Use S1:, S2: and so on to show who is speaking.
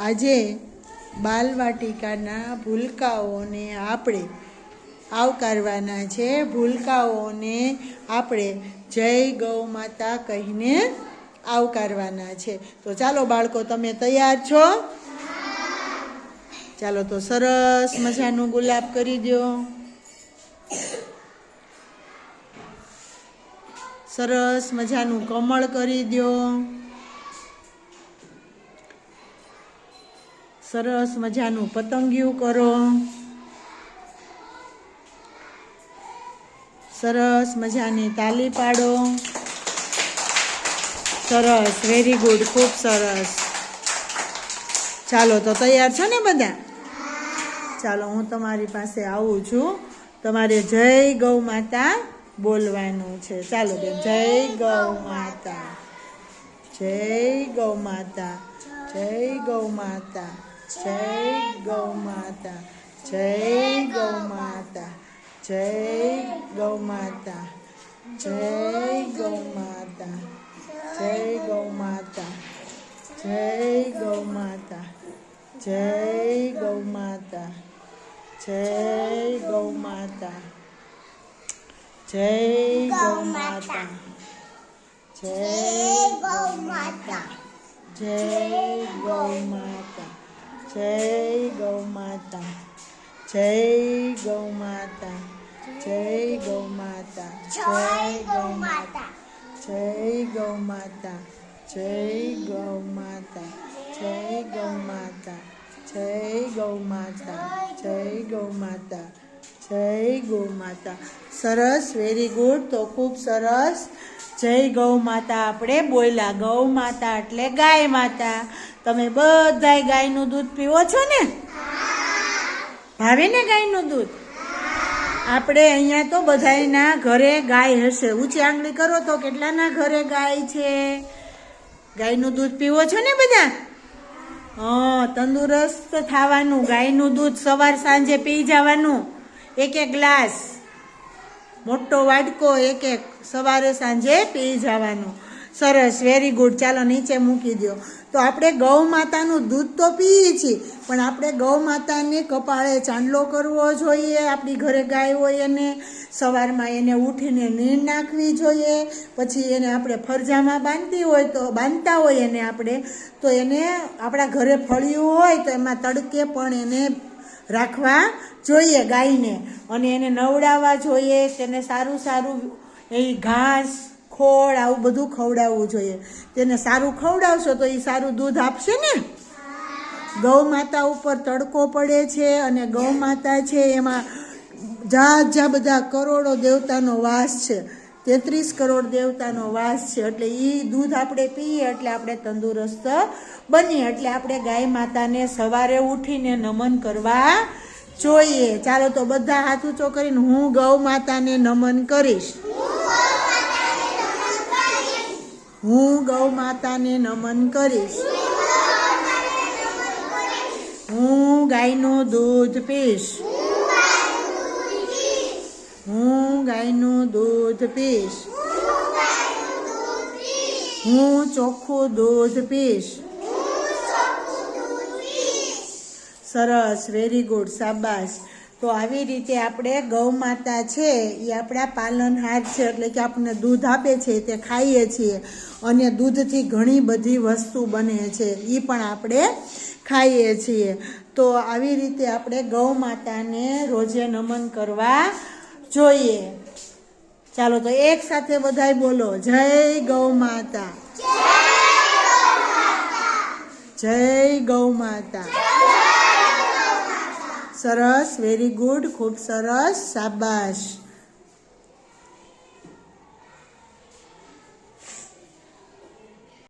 S1: આજે બાલવાટિકાના ભૂલકાઓને આપણે આવકારવાના છે. ભૂલકાઓને આપણે જય ગૌ માતા કહીને આવકારવાના છે. તો ચાલો બાળકો, તમે તૈયાર છો? ચાલો તો સરસ મજાનું ગુલાબ કરી દો. સરસ મજાનું કમળ કરી દો. સરસ મજાનું પતંગિયું કરો. સરસ મજાની તાલી પાડો. સરસ વેરી ગુડ ખૂબ સરસ. ચાલો, તો તૈયાર છો ને બધા? ચાલો, હું તમારી પાસે આવું છું. તમારે જય ગૌ માતા બોલવાનું છે. ચાલો બેન જય ગૌ માતા. જય ગૌ માતા. જય ગૌ માતા. જય ગૌ માતા જય ગૌ માતા જય ગૌ માતા જય ગૌ માતા જય ગૌ માતા જય ગૌ માતા જય ગૌ માતા જય ગૌ માતા જય ગૌ માતા જય ગૌ માતા જય ગૌ માતા જય ગૌ માતા જય ગૌ માતા જય ગૌ માતા જય ગૌ માતા જય ગૌ માતા જય ગૌ માતા જય ગૌ માતા જય ગૌ માતા જય ગૌ માતા જય ગૌ માતા સરસ વેરી ગુડ તો ખૂબ સરસ જય ગૌ માતા, આપણે બોલ્યા ગૌ માતા એટલે ગાય માતા. તમે બધાય ગાયનું દૂધ પીવો છો ને? ભાવે ને ગાયનું દૂધ? આપણે અહીંયા તો બધાયના ઘરે ગાય હશે. ઊંચી આંગળી કરો તો કેટલાના ઘરે ગાય છે? ગાયનું દૂધ પીવો છો ને બધા? હા, તંદુરસ્ત થવાનું, ગાયનું દૂધ સવાર સાંજે પી જવાનું. એક એક ગ્લાસ. મોટો વાડકો એક એક સવારે સાંજે પી જવાનું. સરસ વેરી ગુડ ચાલો નીચે મૂકી દો તો આપણે ગૌ માતાનું દૂધ તો પીએ છીએ, પણ આપણે ગૌ માતાને કપાળે ચાંદલો કરવો જોઈએ, આપણી ઘરે ગાય હોય એને. સવારમાં એને ઉઠીને નીર નાખવી જોઈએ, પછી એને આપણે ફરજામાં બાંધતી હોય તો બાંધતા હોય એને આપણે. તો એને આપણા ઘરે ફળ્યું હોય તો એમાં તડકે પણ એને રાખવા જોઈએ ગાયને. અને એને નવડાવવા જોઈએ, તેને સારું સારું એ ઘાસ, ખોળ, આવું બધું ખવડાવવું જોઈએ. તેને સારું ખવડાવશો તો એ સારું દૂધ આપશે ને? ગૌ માતા ઉપર તડકો પડે છે અને ગૌ માતા છે એમાં જા જા બધા કરોડો દેવતાનો વાસ છે. તેત્રીસ કરોડ દેવતાનો વાસ છે. એટલે એ દૂધ આપણે પીએ એટલે આપણે તંદુરસ્ત બનીએ. એટલે આપણે ગાય માતાને સવારે ઉઠીને નમન કરવા જોઈએ. ચાલો તો બધા હાથ ઊંચો કરીને હું ગૌ માતાને નમન કરીશ. હું ગૌ માતાને નમન કરીશ. હું ગાયનું દૂધ પીશ. હું ગાયનું દૂધ પીશ. હું ચોખ્ખું દૂધ પીશ. સરસ વેરી ગુડ શાબાશ. તો આવી રીતે આપણે ગૌ માતા છે, એ આપણા પાલનહાર છે, એટલે કે આપણને દૂધ આપે છે, તે ખાઈએ છીએ. અને દૂધથી ઘણી બધી વસ્તુ બને છે એ પણ આપણે ખાઈએ છીએ. તો આવી રીતે આપણે ગૌ માતાને રોજે નમન કરવા જોઈએ. ચાલો તો એક સાથે બધાય બોલો, જય ગૌ માતા. જય ગૌ માતા. સરસ વેરી ગુડ ખૂબ સરસ, શાબાશ.